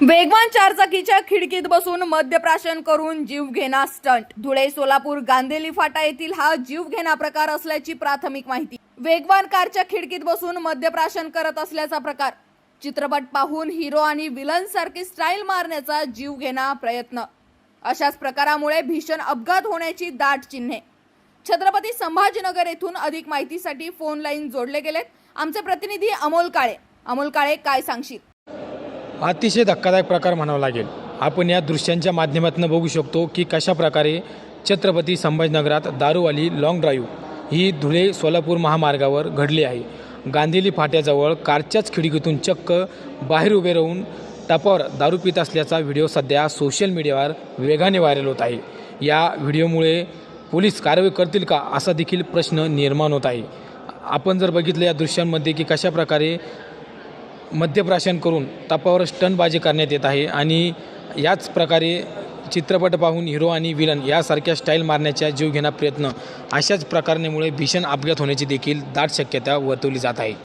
वेगवान चारचाकीच्या खिडकीत बसून मद्यप्राशन करून जीवघेणा स्टंट. धुळे सोलापूर गांधेली फाटा येथील हा जीवघेणा प्रकार असल्याची प्राथमिक माहिती. वेगवान कारच्या खिडकीत बसून मद्यप्राशन करत असल्याचा प्रकार. चित्रपट पाहून हिरो आणि विलन सारखी स्टाईल मारण्याचा जीवघेणा प्रयत्न. अशाच प्रकारामुळे भीषण अपघात होण्याची दाट चिन्हे. छत्रपती संभाजीनगर येथून अधिक माहितीसाठी फोन लाईन जोडले गेलेत. आमचे प्रतिनिधी अमोल काळे. अमोल काळे काय सांगशील? अतिशय धक्कादायक प्रकार म्हणावा लागेल. आपण या दृश्यांच्या माध्यमातून बघू शकतो की कशा प्रकारे छत्रपती संभाजीनगरात दारूवाली लाँग ड्राईव्ह ही धुळे सोलापूर महामार्गावर घडली आहे. गांधीली फाट्याजवळ कारच्याच खिडकीतून चक्क बाहेर उभे राहून टपावर दारू पित असल्याचा व्हिडिओ सध्या सोशल मीडियावर वेगाने व्हायरल होत आहे. या व्हिडिओमुळे पोलीस कारवाई करतील का असा देखील प्रश्न निर्माण होत आहे. आपण जर बघितलं या दृश्यांमध्ये की कशा प्रकारे मद्यप्राशन करून तापावर स्टनबाजी करण्यात येत आहे आणि याच प्रकारे चित्रपट पाहून हिरो आणि विलन यासारख्या स्टाईल मारण्याच्या जीवघेणा प्रयत्न अशाच प्रकारनेमुळे भीषण अपघात होण्याची देखील दाट शक्यता वर्तवली जात आहे.